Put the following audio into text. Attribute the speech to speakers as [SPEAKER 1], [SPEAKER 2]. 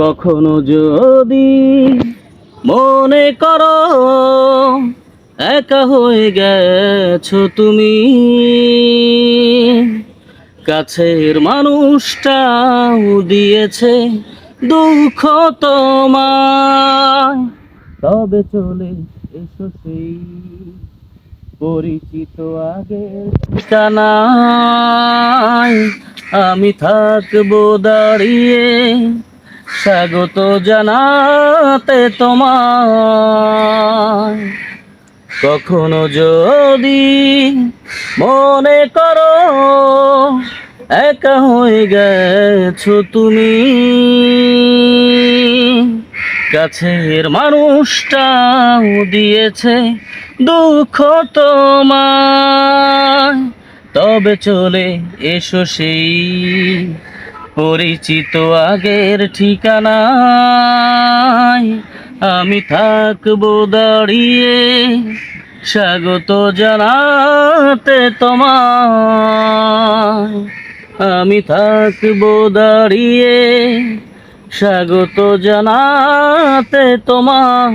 [SPEAKER 1] কখনো যদি মনে করো একা হয়ে গেছো তুমি, কাছের মানুষটাও দিয়েছে দুঃখ তোমার তবে চলে এসো সেই পরিচিত আগের ঠিকানায়। আমি থাকব দাঁড়িয়ে স্বাগত জানাতে তোমার কখনো যদি মনে করো একা হয়ে গেছো তুমি। কাছের মানুষটাও দিয়েছে দুঃখ তোমার তবে চলে এসো সেই পরিচিত আগের ঠিকানায় আমি থাকব দাঁড়িয়ে, স্বাগত জানাতে তোমার আমি থাকব দাঁড়িয়ে, স্বাগত জানাতে তোমার